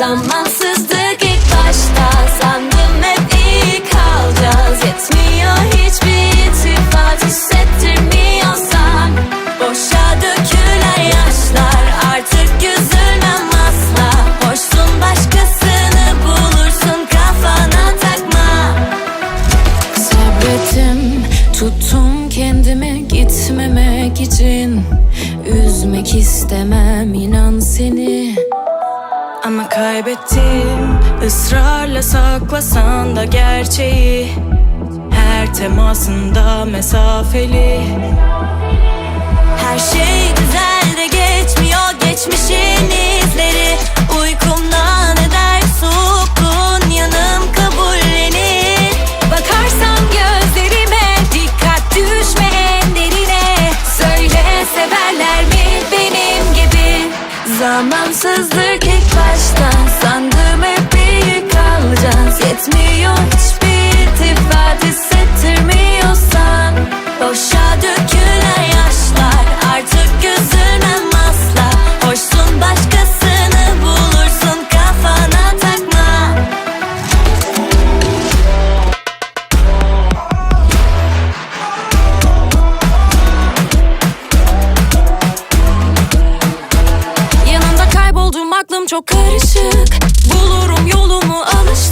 Zamansızlık ilk başta. Sandım hep iyi kalacağız. Yetmiyor hiçbir itifat hissettirmiyorsan Boşa dökülen yaşlar. Artık üzülmem asla. Boşsun başkasını bulursun kafana takma. Sabrettim tuttum kendimi gitmemek için. Üzmek istemem inan seni. Kaybettim. Israrla saklasan da gerçeği. Her temasında mesafeli Zamansızlık ilk başta. Sandım hep iyi kalacağız. Yetmiyor çok karışık. Bulurum yolumu alıştım.